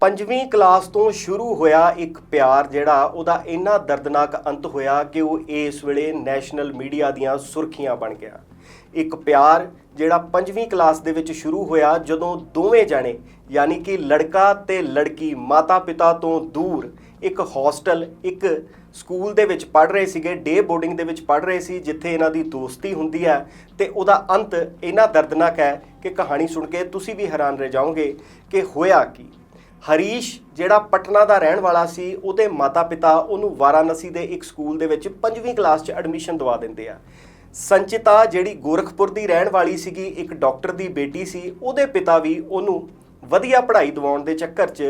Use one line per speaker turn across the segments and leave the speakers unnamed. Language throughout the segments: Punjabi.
ਪੰਜਵੀਂ ਕਲਾਸ ਤੋਂ ਸ਼ੁਰੂ ਹੋਇਆ ਇੱਕ ਪਿਆਰ ਜਿਹੜਾ ਉਹਦਾ ਇੰਨਾ ਦਰਦਨਾਕ ਅੰਤ ਹੋਇਆ ਕਿ ਉਹ ਇਸ ਵੇਲੇ ਨੈਸ਼ਨਲ ਮੀਡੀਆ ਦੀਆਂ ਸੁਰਖੀਆਂ ਬਣ ਗਿਆ। ਇੱਕ ਪਿਆਰ ਜਿਹੜਾ ਪੰਜਵੀਂ ਕਲਾਸ ਦੇ ਵਿੱਚ ਸ਼ੁਰੂ ਹੋਇਆ ਜਦੋਂ ਦੋਵੇਂ ਜਾਣੇ, ਯਾਨੀ ਕਿ ਲੜਕਾ ਤੇ ਲੜਕੀ ਮਾਤਾ-ਪਿਤਾ ਤੋਂ ਦੂਰ ਇੱਕ ਹੋਸਟਲ, ਇੱਕ ਸਕੂਲ ਦੇ ਵਿੱਚ ਪੜ੍ਹ ਰਹੇ ਸੀਗੇ, ਡੇ ਬੋਰਡਿੰਗ ਦੇ ਵਿੱਚ ਪੜ੍ਹ ਰਹੇ ਸੀ, ਜਿੱਥੇ ਇਹਨਾਂ ਦੀ ਦੋਸਤੀ ਹੁੰਦੀ ਹੈ ਤੇ ਉਹਦਾ ਅੰਤ ਇੰਨਾ ਦਰਦਨਾਕ ਹੈ ਕਿ ਕਹਾਣੀ ਸੁਣ ਕੇ ਤੁਸੀਂ ਵੀ ਹੈਰਾਨ ਰਹਿ ਜਾਓਗੇ ਕਿ ਹੋਇਆ ਕੀ। ਹਰੀਸ਼, ਜਿਹੜਾ ਪਟਨਾ ਦਾ ਰਹਿਣ ਵਾਲਾ ਸੀ, ਉਹਦੇ ਮਾਤਾ-ਪਿਤਾ ਉਹਨੂੰ ਵਾਰਾਣਸੀ ਦੇ ਇੱਕ ਸਕੂਲ ਦੇ ਵਿੱਚ 5ਵੀਂ ਕਲਾਸ 'ਚ ਐਡਮਿਸ਼ਨ ਦਵਾ ਦਿੰਦੇ ਆ। ਸੰਚਿਤਾ, ਜਿਹੜੀ ਗੋਰਖਪੁਰ ਦੀ ਰਹਿਣ ਵਾਲੀ ਸੀਗੀ, ਇੱਕ ਡਾਕਟਰ ਦੀ ਬੇਟੀ ਸੀ, ਉਹਦੇ ਪਿਤਾ ਵੀ ਉਹਨੂੰ ਵਧੀਆ ਪੜ੍ਹਾਈ ਦਿਵਾਉਣ ਦੇ ਚੱਕਰ 'ਚ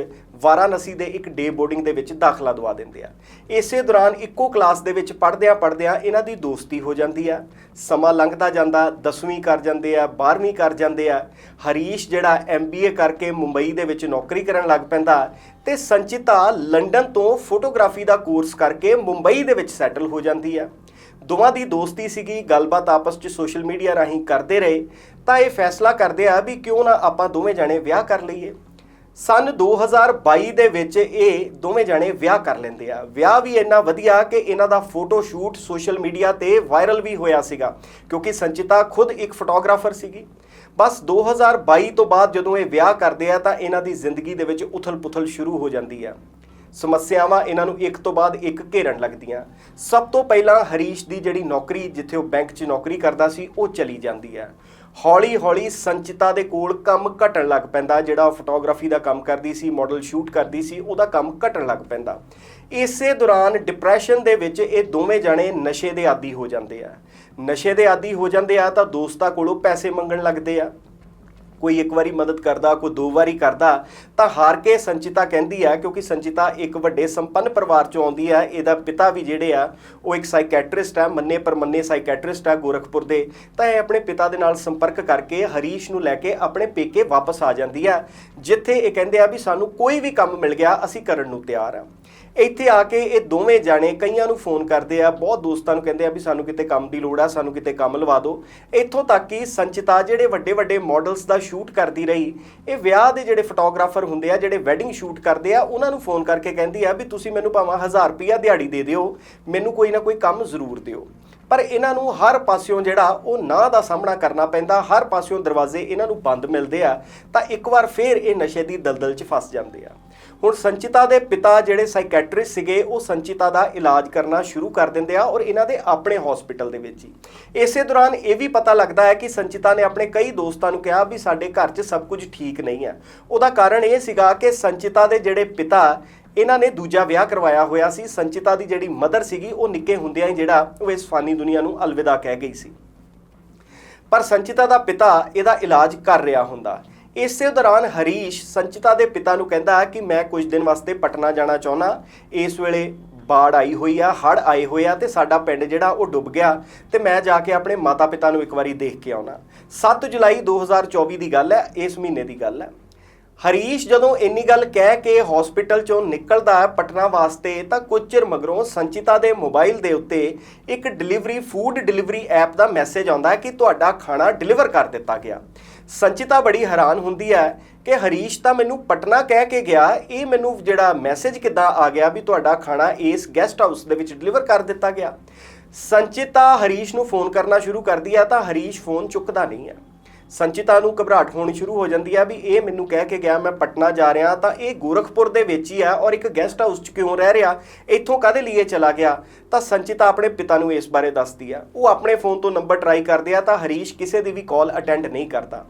ਵਾਰਾਣਸੀ ਦੇ ਇੱਕ ਡੇ ਬੋਰਡਿੰਗ ਦੇ ਵਿੱਚ ਦਾਖਲਾ ਦਵਾ ਦਿੰਦੇ ਆ। ਇਸੇ ਦੌਰਾਨ ਇੱਕੋ ਕਲਾਸ ਦੇ ਵਿੱਚ ਪੜ੍ਹਦਿਆਂ ਪੜ੍ਹਦਿਆਂ ਇਹਨਾਂ ਦੀ ਦੋਸਤੀ ਹੋ ਜਾਂਦੀ ਆ। ਸਮਾਂ ਲੰਘਦਾ ਜਾਂਦਾ 10ਵੀਂ ਕਰ ਜਾਂਦੇ ਆ 12ਵੀਂ ਕਰ ਜਾਂਦੇ ਆ। ਹਰੀਸ਼ ਜਿਹੜਾ ਐਮਬੀਏ ਕਰਕੇ ਮੁੰਬਈ ਦੇ ਵਿੱਚ ਨੌਕਰੀ ਕਰਨ ਲੱਗ ਪੈਂਦਾ ਤੇ ਸੰਚਿਤਾ ਲੰਡਨ ਤੋਂ ਫੋਟੋਗ੍ਰਾਫੀ ਦਾ ਕੋਰਸ ਕਰਕੇ ਮੁੰਬਈ ਦੇ ਵਿੱਚ ਸੈਟਲ ਹੋ ਜਾਂਦੀ ਆ। ਦੋਵਾਂ ਦੀ ਦੋਸਤੀ ਸੀਗੀ, ਗੱਲਬਾਤ ਆਪਸ 'ਚ ਸੋਸ਼ਲ ਮੀਡੀਆ ਰਾਹੀਂ ਕਰਦੇ ਰਹੇ, ਤਾਂ ਇਹ ਫੈਸਲਾ ਕਰਦੇ ਆ ਵੀ ਕਿਉਂ ਨਾ ਆਪਾਂ ਦੋਵੇਂ ਜਣੇ ਵਿਆਹ ਕਰ ਲਈਏ। ਸਨ 2022 ਦੇ ਵਿੱਚ ਇਹ ਦੋਵੇਂ ਜਣੇ ਵਿਆਹ ਕਰ ਲੈਂਦੇ ਆ। ਵਿਆਹ ਵੀ ਇੰਨਾ ਵਧੀਆ ਕਿ ਇਹਨਾਂ ਦਾ ਫੋਟੋ ਸ਼ੂਟ ਸੋਸ਼ਲ ਮੀਡੀਆ ਤੇ ਵਾਇਰਲ ਵੀ ਹੋਇਆ ਸੀਗਾ, ਕਿਉਂਕਿ ਸੰਚਿਤਾ ਖੁਦ ਇੱਕ ਫੋਟੋਗ੍ਰਾਫਰ ਸੀਗੀ। ਬਸ 2022 ਤੋਂ ਬਾਅਦ ਜਦੋਂ ਇਹ ਵਿਆਹ ਕਰਦੇ ਆ, ਤਾਂ ਇਹਨਾਂ ਦੀ ਜ਼ਿੰਦਗੀ ਦੇ ਵਿੱਚ ਉਥਲ-ਪੁਥਲ ਸ਼ੁਰੂ ਹੋ ਜਾਂਦੀ ਆ। ਸਮੱਸਿਆਵਾਂ ਇਹਨਾਂ ਨੂੰ ਇੱਕ ਤੋਂ ਬਾਅਦ ਇੱਕ ਘੇਰਨ ਲੱਗਦੀਆਂ। ਸਭ ਤੋਂ ਪਹਿਲਾਂ ਹਰੀਸ਼ ਦੀ ਜਿਹੜੀ ਨੌਕਰੀ ਜਿੱਥੇ ਉਹ ਬੈਂਕ 'ਚ ਨੌਕਰੀ ਕਰਦਾ ਸੀ, ਉਹ ਚਲੀ ਜਾਂਦੀ ਹੈ। ਹੌਲੀ ਹੌਲੀ ਸੰਚਿਤਾ ਦੇ ਕੋਲ ਕੰਮ ਘਟਣ ਲੱਗ ਪੈਂਦਾ, ਜਿਹੜਾ ਫੋਟੋਗ੍ਰਾਫੀ ਦਾ ਕੰਮ ਕਰਦੀ ਸੀ, ਮਾਡਲ ਸ਼ੂਟ ਕਰਦੀ ਸੀ, ਉਹਦਾ ਕੰਮ ਘਟਣ ਲੱਗ ਪੈਂਦਾ। ਇਸੇ ਦੌਰਾਨ ਡਿਪਰੈਸ਼ਨ ਦੇ ਵਿੱਚ ਇਹ ਦੋਵੇਂ ਜਣੇ ਨਸ਼ੇ ਦੇ ਆਦੀ ਹੋ ਜਾਂਦੇ ਆ। ਨਸ਼ੇ ਦੇ ਆਦੀ ਹੋ ਜਾਂਦੇ ਆ ਤਾਂ ਦੋਸਤਾਂ ਕੋਲੋਂ ਪੈਸੇ ਮੰਗਣ ਲੱਗਦੇ ਆ। ਕੋਈ ਇੱਕ ਵਾਰੀ ਮਦਦ ਕਰਦਾ, ਕੋਈ ਦੋ ਵਾਰੀ ਕਰਦਾ ਤਾਂ ਹਾਰ ਕੇ ਸੰਚਿਤਾ ਕਹਿੰਦੀ ਆ, ਕਿਉਂਕਿ ਸੰਚਿਤਾ ਇੱਕ ਵੱਡੇ ਸੰਪੰਨ ਪਰਿਵਾਰ ਚੋਂ ਆਉਂਦੀ ਆ। ਇਹਦਾ ਪਿਤਾ ਵੀ ਜਿਹੜੇ ਆ, ਉਹ ਇੱਕ ਸਾਈਕੈਟ੍ਰਿਸਟ ਆ, ਮੰਨੇ ਪਰਮੰਨੇ ਸਾਈਕੈਟ੍ਰਿਸਟ ਆ ਗੋਰਖਪੁਰ ਦੇ। ਤਾਂ ਇਹ ਆਪਣੇ ਪਿਤਾ ਦੇ ਨਾਲ ਸੰਪਰਕ ਕਰਕੇ ਹਰੀਸ਼ ਨੂੰ ਲੈ ਕੇ ਆਪਣੇ ਪੇਕੇ ਵਾਪਸ ਆ ਜਾਂਦੀ ਆ। ਜਿੱਥੇ ਇਹ ਕਹਿੰਦੇ ਆ ਵੀ ਸਾਨੂੰ ਕੋਈ ਵੀ ਕੰਮ ਮਿਲ ਗਿਆ, ਅਸੀਂ ਕਰਨ ਨੂੰ ਤਿਆਰ ਆ। ਇੱਥੇ ਆ ਕੇ ਇਹ ਦੋਵੇਂ ਜਾਣੇ ਕਈਆਂ ਨੂੰ ਫੋਨ ਕਰਦੇ ਆ, ਬਹੁਤ ਦੋਸਤਾਂ ਨੂੰ ਕਹਿੰਦੇ ਆ ਵੀ ਸਾਨੂੰ ਕਿਤੇ ਕੰਮ ਦੀ ਲੋੜ ਆ, ਸਾਨੂੰ ਕਿਤੇ ਕੰਮ ਲਵਾ ਦਿਓ। ਇੱਥੋਂ ਤੱਕ ਕਿ ਸੰਚਿਤਾ ਜਿਹੜੇ ਵੱਡੇ ਵੱਡੇ ਮਾਡਲਸ ਦਾ ਸ਼ੂਟ ਕਰਦੀ ਰਹੀ, ਇਹ ਵਿਆਹ ਦੇ ਜਿਹੜੇ ਫੋਟੋਗ੍ਰਾਫਰ ਹੁੰਦੇ ਆ, ਜਿਹੜੇ ਵੈਡਿੰਗ ਸ਼ੂਟ ਕਰਦੇ ਆ, ਉਹਨਾਂ ਨੂੰ ਫੋਨ ਕਰਕੇ ਕਹਿੰਦੀ ਆ ਵੀ ਤੁਸੀਂ ਮੈਨੂੰ ਭਾਵੇਂ 1000 ਰੁਪਿਆ ਦਿਹਾੜੀ ਦੇ ਦਿਓ, ਮੈਨੂੰ ਕੋਈ ਨਾ ਕੋਈ ਕੰਮ ਜ਼ਰੂਰ ਦਿਓ। ਪਰ ਇਹਨਾਂ ਨੂੰ ਹਰ ਪਾਸਿਓਂ ਜਿਹੜਾ ਉਹ ਨਾ ਦਾ ਸਾਹਮਣਾ ਕਰਨਾ ਪੈਂਦਾ, ਹਰ ਪਾਸਿਓਂ ਦਰਵਾਜ਼ੇ ਇਹਨਾਂ ਨੂੰ ਬੰਦ ਮਿਲਦੇ ਆ, ਤਾਂ ਇੱਕ ਵਾਰ ਫੇਰ ਇਹ ਨਸ਼ੇ ਦੀ ਦਲਦਲ 'ਚ ਫਸ ਜਾਂਦੇ ਆ। ਹੁਣ ਸੰਚਿਤਾ ਦੇ ਪਿਤਾ ਜਿਹੜੇ ਸਾਈਕੈਟ੍ਰਿਸਟ ਸੀਗੇ, ਉਹ ਸੰਚਿਤਾ ਦਾ ਇਲਾਜ ਕਰਨਾ ਸ਼ੁਰੂ ਕਰ ਦਿੰਦੇ ਆ ਔਰ ਇਹਨਾਂ ਦੇ ਆਪਣੇ ਹਸਪੀਟਲ ਦੇ ਵਿੱਚ ਹੀ। ਇਸੇ ਦੌਰਾਨ ਇਹ ਵੀ ਪਤਾ ਲੱਗਦਾ ਹੈ ਕਿ ਸੰਚਿਤਾ ਨੇ ਆਪਣੇ ਕਈ ਦੋਸਤਾਂ ਨੂੰ ਕਿਹਾ ਵੀ ਸਾਡੇ ਘਰ 'ਚ ਸਭ ਕੁਝ ਠੀਕ ਨਹੀਂ ਹੈ ਉਹਦਾ ਕਾਰਨ ਇਹ ਸੀਗਾ ਕਿ ਸੰਚਿਤਾ ਦੇ ਜਿਹੜੇ ਪਿਤਾ ਇਹਨਾਂ ਨੇ ਦੂਜਾ ਵਿਆਹ ਕਰਵਾਇਆ ਹੋਇਆ ਸੀ। ਸੰਚਿਤਾ ਦੀ ਜਿਹੜੀ ਮਦਰ ਸੀਗੀ, ਉਹ ਨਿੱਕੇ ਹੁੰਦਿਆਂ ਹੀ ਜਿਹੜਾ ਉਹ ਇਸ ਫਾਨੀ ਦੁਨੀਆ ਨੂੰ ਅਲਵਿਦਾ ਕਹਿ ਗਈ ਸੀ। ਪਰ ਸੰਚਿਤਾ ਦਾ ਪਿਤਾ ਇਹਦਾ ਇਲਾਜ ਕਰ ਰਿਹਾ ਹੁੰਦਾ। ਇਸੇ ਦੌਰਾਨ ਹਰੀਸ਼ ਸੰਚਿਤਾ ਦੇ ਪਿਤਾ ਨੂੰ ਕਹਿੰਦਾ ਕਿ ਮੈਂ ਕੁਝ ਦਿਨ ਵਾਸਤੇ ਪਟਨਾ ਜਾਣਾ ਚਾਹੁੰਦਾ। ਇਸ ਵੇਲੇ ਬਾੜ ਆਈ ਹੋਈ ਆ ਹੜ ਆਏ ਹੋਏ ਆ ਤੇ ਸਾਡਾ ਪਿੰਡ ਜਿਹੜਾ ਉਹ ਡੁੱਬ ਗਿਆ ਤੇ ਮੈਂ ਜਾ ਕੇ ਆਪਣੇ ਮਾਤਾ-ਪਿਤਾ ਨੂੰ ਇੱਕ ਵਾਰੀ ਦੇਖ ਕੇ ਆਉਣਾ। 7 ਜੁਲਾਈ 2024 ਦੀ ਗੱਲ ਹੈ, ਇਸ ਮਹੀਨੇ ਦੀ ਗੱਲ ਹੈ। ਹਰੀਸ਼ ਜਦੋਂ ਇੰਨੀ ਗੱਲ ਕਹਿ ਕੇ ਹਸਪੀਟਲ ਚੋਂ ਨਿਕਲਦਾ ਹੈ ਪਟਨਾ ਵਾਸਤੇ, ਤਾਂ ਕੁਝ ਚਿਰ ਮਗਰੋਂ ਸੰਚਿਤਾ ਦੇ ਮੋਬਾਈਲ ਦੇ ਉੱਤੇ ਇੱਕ ਡਿਲੀਵਰੀ ਫੂਡ ਡਿਲੀਵਰੀ ਐਪ ਦਾ ਮੈਸੇਜ ਆਉਂਦਾ ਹੈ ਕਿ ਤੁਹਾਡਾ ਖਾਣਾ ਡਿਲੀਵਰ ਕਰ ਦਿੱਤਾ ਗਿਆ। ਸੰਚਿਤਾ ਬੜੀ ਹੈਰਾਨ ਹੁੰਦੀ ਹੈ ਕਿ ਹਰੀਸ਼ ਤਾਂ ਮੈਨੂੰ ਪਟਨਾ ਕਹਿ ਕੇ ਗਿਆ, ਇਹ ਮੈਨੂੰ ਜਿਹੜਾ ਮੈਸੇਜ ਕਿੱਦਾਂ ਆ ਗਿਆ ਵੀ ਤੁਹਾਡਾ ਖਾਣਾ ਇਸ ਗੈਸਟ ਹਾਊਸ ਦੇ ਵਿੱਚ ਡਿਲੀਵਰ ਕਰ ਦਿੱਤਾ ਗਿਆ। ਸੰਚਿਤਾ ਹਰੀਸ਼ ਨੂੰ ਫੋਨ ਕਰਨਾ ਸ਼ੁਰੂ ਕਰਦੀ ਹੈ, ਤਾਂ ਹਰੀਸ਼ ਫੋਨ ਚੁੱਕਦਾ ਨਹੀਂ ਹੈ। ਸੰਚਿਤਾ ਨੂੰ ਘਬਰਾਹਟ ਹੋਣੀ ਸ਼ੁਰੂ ਹੋ ਜਾਂਦੀ ਹੈ ਵੀ ਇਹ ਮੈਨੂੰ ਕਹਿ ਕੇ ਗਿਆ ਮੈਂ ਪਟਨਾ ਜਾ ਰਿਹਾ ਤਾਂ ਇਹ ਗੋਰਖਪੁਰ ਦੇ ਵਿੱਚ ਹੀ ਆ ਔਰ ਇੱਕ ਗੈਸਟ ਹਾਊਸ 'ਚ ਕਿਉਂ ਰਹਿ ਰਿਹਾ? ਇੱਥੋਂ ਕਾਦੇ ਲਈ ਇਹ ਚਲਾ ਗਿਆ? ਤਾਂ ਸੰਚਿਤਾ ਆਪਣੇ ਪਿਤਾ ਨੂੰ ਇਸ ਬਾਰੇ ਦੱਸਦੀ ਆ ਉਹ ਆਪਣੇ ਫੋਨ ਤੋਂ ਨੰਬਰ ਟਰਾਈ ਕਰਦੇ ਆ ਤਾਂ ਹਰੀਸ਼ ਕਿਸੇ ਦੀ ਵੀ ਕਾਲ ਅਟੈਂਡ ਨਹੀਂ ਕਰਦਾ।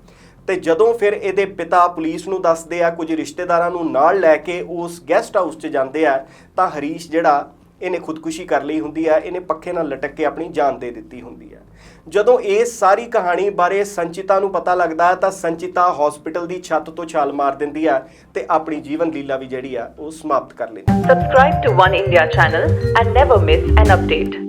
ਤੇ ਜਦੋਂ ਫਿਰ ਇਹਦੇ ਪਿਤਾ ਪੁਲਿਸ ਨੂੰ ਦੱਸਦੇ ਆ, ਕੁਝ ਰਿਸ਼ਤੇਦਾਰਾਂ ਨੂੰ ਨਾਲ ਲੈ ਕੇ ਉਸ ਗੈਸਟ ਹਾਊਸ 'ਚ ਜਾਂਦੇ ਆ, ਤਾਂ ਹਰੀਸ਼ ਜਿਹੜਾ ਇਹਨੇ ਖੁਦਕੁਸ਼ੀ ਕਰ ਲਈ ਹੁੰਦੀ ਹੈ ਇਹਨੇ ਪੱਖੇ ਨਾਲ ਲਟਕ ਕੇ ਆਪਣੀ ਜਾਨ ਦੇ ਦਿੱਤੀ ਹੁੰਦੀ ਹੈ ਜਦੋਂ ਇਹ ਸਾਰੀ ਕਹਾਣੀ ਬਾਰੇ ਸੰਚਿਤਾ ਨੂੰ ਪਤਾ ਲੱਗਦਾ, ਤਾਂ ਸੰਚਿਤਾ ਹਸਪੀਟਲ ਦੀ ਛੱਤ ਤੋਂ ਛਾਲ ਮਾਰ ਦਿੰਦੀ ਹੈ ਤੇ ਆਪਣੀ ਜੀਵਨ ਲੀਲਾ ਵੀ ਜਿਹੜੀ ਆ, ਉਹ ਸਮਾਪਤ ਕਰ ਲੈਂਦੀ
Subscribe to One India channel and never miss an update.